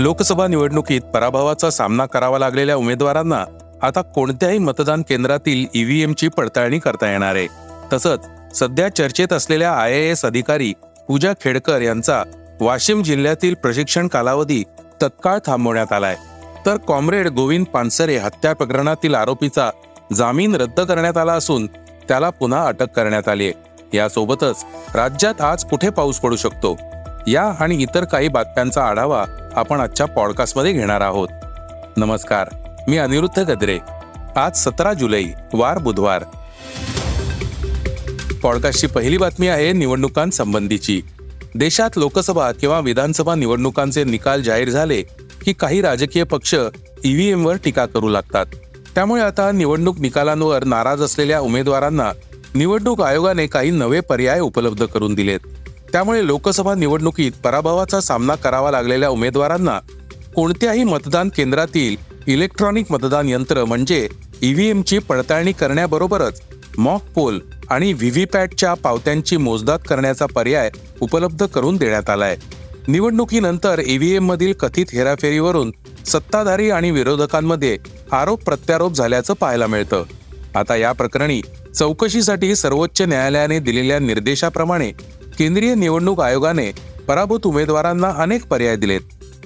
लोकसभा निवडणुकीत पराभवाचा सामना करावा लागलेल्या उमेदवारांना आता कोणत्याही मतदान केंद्रातील ईव्हीएमची पडताळणी करता येणार आहे. तसंच सध्या चर्चेत असलेल्या आय ए एस अधिकारी पूजा खेडकर यांचा वाशिम जिल्ह्यातील प्रशिक्षण कालावधी तत्काळ थांबवण्यात आलाय. तर कॉम्रेड गोविंद पानसरे हत्या प्रकरणातील आरोपीचा जामीन रद्द करण्यात आला असून त्याला पुन्हा अटक करण्यात आली आहे. यासोबतच राज्यात आज कुठे पाऊस पडू शकतो? या आणि इतर काही बातम्यांचा आढावा आपण आजच्या पॉडकास्टमध्ये घेणार आहोत. नमस्कार मी अनिरुद्ध गद्रे. आज सतरा जुलै वार बुधवार. पॉडकास्टची पहिली बातमी आहे निवडणुकांसंबंधीची. देशात लोकसभा किंवा विधानसभा निवडणुकांचे निकाल जाहीर झाले की काही राजकीय पक्ष ईव्हीएम वर टीका करू लागतात. त्यामुळे आता निवडणूक निकालांवर नाराज असलेल्या उमेदवारांना निवडणूक आयोगाने काही नवे पर्याय उपलब्ध करून दिलेत. त्यामुळे लोकसभा निवडणुकीत पराभवाचा सामना करावा लागलेल्या उमेदवारांना कोणत्याही मतदान केंद्रातील इलेक्ट्रॉनिक मतदान यंत्र म्हणजे ईव्हीएमची पडताळणी करण्याबरोबरच मॉक पोल आणि व्हीव्हीपॅटच्या पावत्यांची मोजदाद करण्याचा पर्याय उपलब्ध करून देण्यात आलाय. निवडणुकीनंतर ईव्हीएम मधील कथित हेराफेरीवरून सत्ताधारी आणि विरोधकांमध्ये आरोप प्रत्यारोप झाल्याचं पाहायला मिळतं. आता या प्रकरणी चौकशीसाठी सर्वोच्च न्यायालयाने दिलेल्या निर्देशाप्रमाणे केंद्रीय निवडणूक आयोगाने पराभूत उमेदवारांना अनेक पर्याय दिलेत.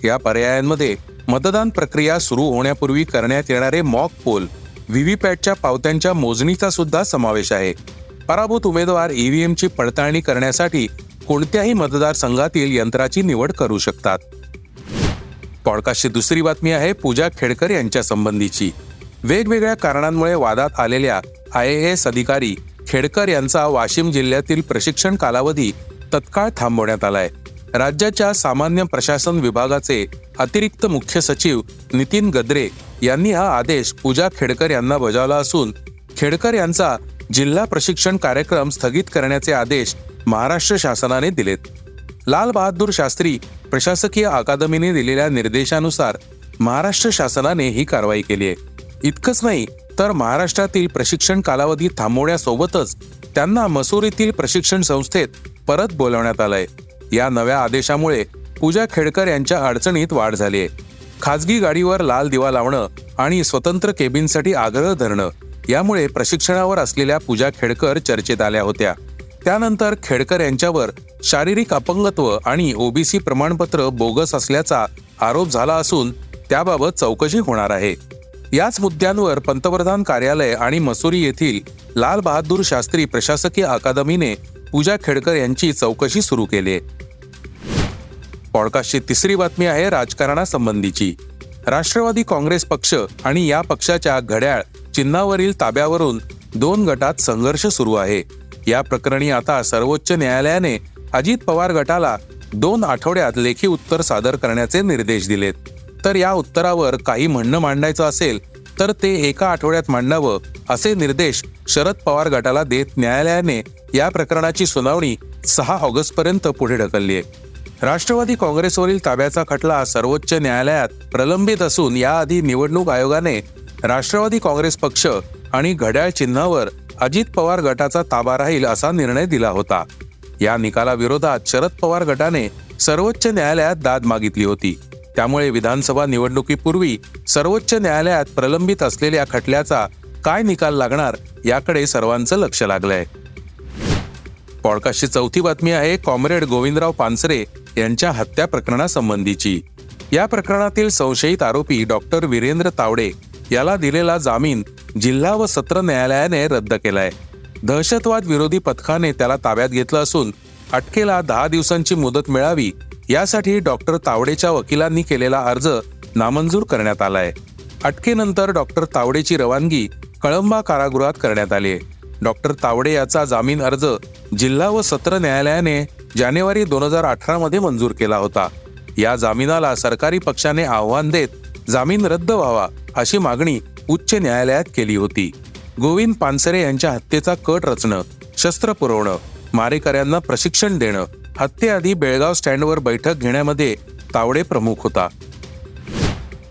या पर्यायांमध्ये मतदान प्रक्रिया सुरू होण्यापूर्वी करण्यात येणारे मॉक पोल व्हीव्हीपॅटच्या पावत्यांच्या मोजणीचा सुद्धा समावेश आहे. पराभूत उमेदवार ईव्हीएमची पडताळणी करण्यासाठी कोणत्याही मतदारसंघातील यंत्राची निवड करू शकतात. पॉडकास्टची दुसरी बातमी आहे पूजा खेडकर यांच्या संबंधीची. वेगवेगळ्या कारणांमुळे वादात आलेल्या आय ए एस अधिकारी खेडकर यांचा वाशिम जिल्ह्यातील प्रशिक्षण कालावधी तत्काळ थांबवण्यात आलाय. राज्याच्या सामान्य प्रशासन विभागाचे अतिरिक्त मुख्य सचिव नितीन गद्रे यांनी हा आदेश पूजा खेडकर यांना बजावला असून खेडकर यांचा जिल्हा प्रशिक्षण कार्यक्रम स्थगित करण्याचे आदेश महाराष्ट्र शासनाने दिलेत. लाल बहादूर शास्त्री प्रशासकीय अकादमीने दिलेल्या निर्देशानुसार महाराष्ट्र शासनाने ही कारवाई केली आहे. इतकंच नाही तर महाराष्ट्रातील प्रशिक्षण कालावधी थांबवण्यासोबतच त्यांना मसुरीतील प्रशिक्षण संस्थेत परत बोलवण्यात आलंय. या नव्या आदेशामुळे पूजा खेडकर यांच्या अडचणीत वाढ झाली आहे. खाजगी गाडीवर लाल दिवा लावणं आणि स्वतंत्र केबिनसाठी आग्रह धरणं यामुळे प्रशिक्षणावर असलेल्या पूजा खेडकर चर्चेत आल्या होत्या. त्यानंतर खेडकर यांच्यावर शारीरिक अपंगत्व आणि ओबीसी प्रमाणपत्र बोगस असल्याचा आरोप झाला असून त्याबाबत चौकशी होणार आहे. याच मुद्द्यांवर पंतप्रधान कार्यालय आणि मसुरी येथील लाल बहादूर शास्त्री प्रशासकीय अकादमीने पूजा खेडकर यांची चौकशी सुरू केली. पॉडकास्टची तिसरी बातमी आहे राजकारणासंबंधीची. राष्ट्रवादी काँग्रेस पक्ष आणि या पक्षाच्या घड्याळ चिन्हावरील ताब्यावरून दोन गटात संघर्ष सुरू आहे. या प्रकरणी आता सर्वोच्च न्यायालयाने अजित पवार गटाला दोन आठवड्यात लेखी उत्तर सादर करण्याचे निर्देश दिलेत. तर या उत्तरावर काही म्हणणं मांडायचं असेल तर ते एका आठवड्यात मांडावं असे निर्देश शरद पवार गटाला देत न्यायालयाने या प्रकरणाची सुनावणी सहा ऑगस्ट पर्यंत पुढे ढकलली आहे. राष्ट्रवादी काँग्रेसवरील ताब्याचा खटला सर्वोच्च न्यायालयात प्रलंबित असून याआधी निवडणूक आयोगाने राष्ट्रवादी काँग्रेस पक्ष आणि घड्याळ चिन्हावर अजित पवार गटाचा ताबा राहील असा निर्णय दिला होता. या निकालाविरोधात शरद पवार गटाने सर्वोच्च न्यायालयात दाद मागितली होती. त्यामुळे विधानसभा निवडणुकीपूर्वी सर्वोच्च न्यायालयात प्रलंबित असलेल्या खटल्याचा काय निकाल लागणार याकडे सर्वांचं लक्ष लागलंय. पॉडकास्टची चौथी बातमी आहे कॉम्रेड गोविंदराव पानसरे यांच्या हत्या प्रकरणासंबंधीची. या प्रकरणातील संशयित आरोपी डॉक्टर वीरेंद्र तावडे याला दिलेला जामीन जिल्हा व सत्र न्यायालयाने रद्द केलाय. दहशतवाद विरोधी पथकाने त्याला ताब्यात घेतलं असून अटकेला दहा दिवसांची मुदत मिळावी यासाठी डॉक्टर तावडेच्या वकिलांनी केलेला अर्ज नामंजूर करण्यात आलाय. अटकेनंतर डॉक्टर तावडेची रवानगी कळंबा कारागृहात करण्यात आली डॉक्टर तावडे याचा जामीन अर्ज जिल्हा व सत्र न्यायालयाने जानेवारी दोन हजार अठरा मध्ये मंजूर केला होता. या जामिनाला सरकारी पक्षाने आव्हान देत जामीन रद्द व्हावा अशी मागणी उच्च न्यायालयात केली होती. गोविंद पानसरे यांच्या हत्येचा कट रचणं शस्त्र पुरवणं मारेकऱ्यांना प्रशिक्षण देणं हत्येआधी बेळगाव स्टँडवर बैठक घेण्यामध्ये तावडे प्रमुख होता.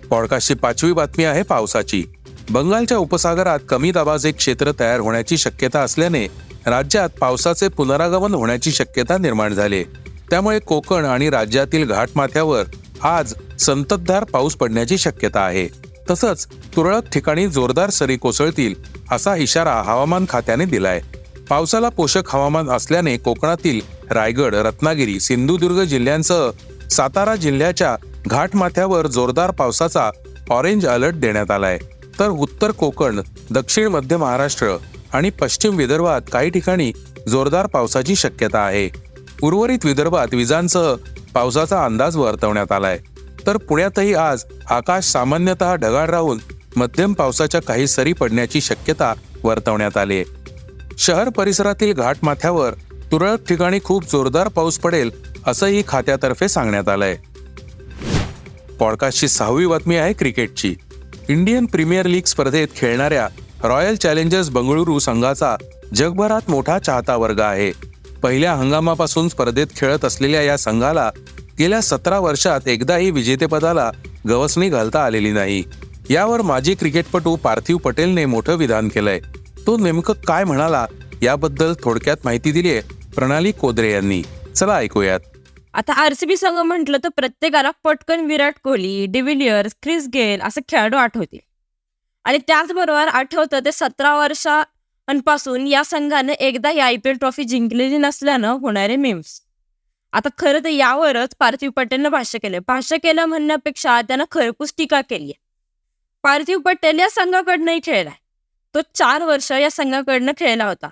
पॉडकास्टची पाचवी बातमी आहे पावसाची. बंगालच्या उपसागरात कमी दाबाचे क्षेत्र तयार होण्याची शक्यता असल्याने राज्यात पावसाचे पुनरागमन होण्याची शक्यता निर्माण झाली. त्यामुळे कोकण आणि राज्यातील घाटमाथ्यावर आज संततधार पाऊस पडण्याची शक्यता आहे. तसंच तुरळक ठिकाणी जोरदार सरी कोसळतील असा इशारा हवामान खात्याने दिलाय. पावसाला पोषक हवामान असल्याने कोकणातील रायगड रत्नागिरी सिंधुदुर्ग जिल्ह्यांसह सातारा जिल्ह्याच्या घाटमाथ्यावर जोरदार पावसाचा ऑरेंज अलर्ट देण्यात आलाय. तर उत्तर कोकण दक्षिण मध्य महाराष्ट्र आणि पश्चिम विदर्भात काही ठिकाणी जोरदार पावसाची शक्यता आहे. उर्वरित विदर्भात विजांसह पावसाचा अंदाज वर्तवण्यात आलाय. तर पुण्यातही आज आकाश सामान्यतः ढगाळ राहून मध्यम पावसाच्या काही सरी पडण्याची शक्यता वर्तवण्यात आली आहे शहर परिसरातील घाटमाथ्यावर तुरळक ठिकाणी खूप जोरदार पाऊस पडेल असंही खात्यातर्फे सांगण्यात आलंय. पॉडकास्टची सहावी बातमी आहे क्रिकेटची. इंडियन प्रीमियर लीग स्पर्धेत खेळणाऱ्या रॉयल चॅलेंजर्स बंगळुरू संघाचा जगभरात मोठा चाहता वर्ग आहे. पहिल्या हंगामापासून स्पर्धेत खेळत असलेल्या या संघाला गेल्या सतरा वर्षात एकदाही विजेतेपदाला गवसणी घालता आलेली नाही. यावर माजी क्रिकेटपटू पार्थिव पटेलने मोठं विधान केलंय. तो नेमकं काय म्हणाला याबद्दल थोडक्यात माहिती दिली आहे प्रणाली कोदरे यांनी. चला ऐकूयात. आता आरसीबी संघ म्हटलं तर प्रत्येकाला पटकन विराट कोहली डिव्हिलियर्स क्रिस गेल असे खेळाडू आठवतील. आणि त्याचबरोबर आठवतं ते सतरा वर्षांपासून या संघाने एकदा आय पी एल ट्रॉफी जिंकलेली नसल्यानं होणारे मेम्स आता खरं तर यावरच पार्थिव पटेलनं भाष्य केलं भाष्य केलं म्हणण्यापेक्षा त्यानं खरपूस टीका केली पार्थिव पटेल या संघाकडनंही खेळलाय. तो चार वर्ष या संघाकडनं खेळला होता.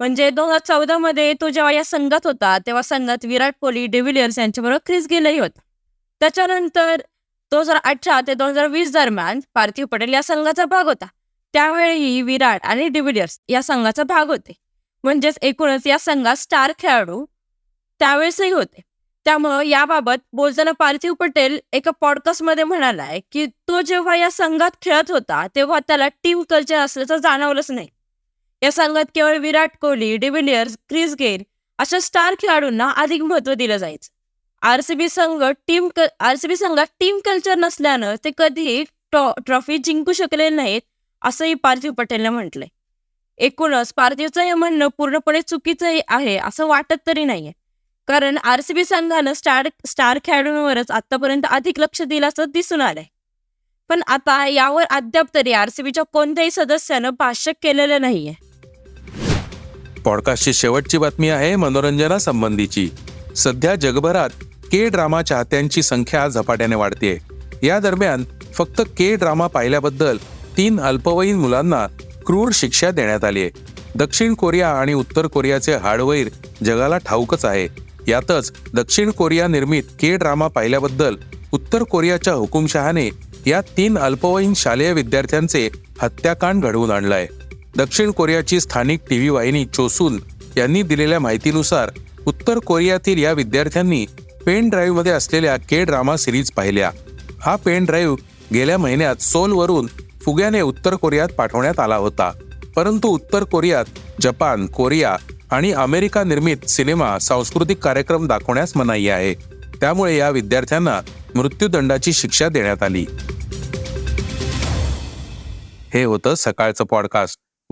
म्हणजे दोन हजार चौदा मध्ये तो जेव्हा या संघात होता तेव्हा संघात विराट कोहली डिव्हिलियर्स यांच्याबरोबर क्रिस गेलही होता. त्याच्यानंतर दोन हजार अठरा ते दोन हजार वीस दरम्यान पार्थिव पटेल या संघाचा भाग होता. त्यावेळी विराट आणि डिव्हिलियर्स या संघाचा भाग होते. म्हणजेच एकूणच या संघात स्टार खेळाडू त्यावेळेसही होते. त्यामुळं याबाबत बोलताना पार्थिव पटेल एका पॉडकास्टमध्ये म्हणालाय की तो जेव्हा या संघात खेळत होता तेव्हा त्याला टीम कल्चर असल्याचं जाणवलंच नाही. या संघात केवळ विराट कोहली डिव्हिलियर्स क्रिस गेल अशा स्टार खेळाडूंना अधिक महत्त्व दिलं जायचं. आरसीबी संघ टीम आरसीबी संघात टीम कल्चर नसल्यानं ते कधीही ट्रॉफी जिंकू शकले नाहीत असंही पार्थिव पटेलने म्हटलंय. एकूणच पार्थिवचं हे म्हणणं पूर्णपणे चुकीचं आहे असं वाटत तरी नाहीये. कारण आरसीबी संघानं स्टार स्टार खेळाडूंवरच आतापर्यंत अधिक लक्ष दिलं असं दिसून आलंय. पण आता यावर अद्याप तरी आरसीबीच्या कोणत्याही सदस्यानं भाष्य केलेलं नाहीये. पॉडकास्टची शेवटची बातमी आहे मनोरंजनासंबंधीची सध्या जगभरात के ड्रामा चाहत्यांची संख्या झपाट्याने वाढते या दरम्यान फक्त के ड्रामा पाहिल्याबद्दल तीन अल्पवयीन मुलांना क्रूर शिक्षा देण्यात आली आहे. दक्षिण कोरिया आणि उत्तर कोरियाचे हार्डवेअर जगाला ठाऊकच आहे. यातच दक्षिण कोरिया निर्मित के ड्रामा पाहिल्याबद्दल उत्तर कोरियाच्या हुकुमशहाने या तीन अल्पवयीन शालेय विद्यार्थ्यांचे हत्याकांड घडवून आणलाय. दक्षिण कोरियाची स्थानिक टीव्ही वाहिनी चोसून यांनी दिलेल्या माहितीनुसार उत्तर कोरियातील या विद्यार्थ्यांनी पेन ड्राईव्हमध्ये असलेल्या के ड्रामा सिरीज पाहिल्या. हा पेन ड्राईव्ह गेल्या महिन्यात सोलवरून फुग्याने उत्तर कोरियात पाठवण्यात आला होता. परंतु उत्तर कोरियात जपान कोरिया आणि अमेरिका निर्मित सिनेमा सांस्कृतिक कार्यक्रम दाखवण्यास मनाई आहे. त्यामुळे या विद्यार्थ्यांना मृत्यूदंडाची शिक्षा देण्यात आली. हे होतं सकाळचं पॉडकास्ट.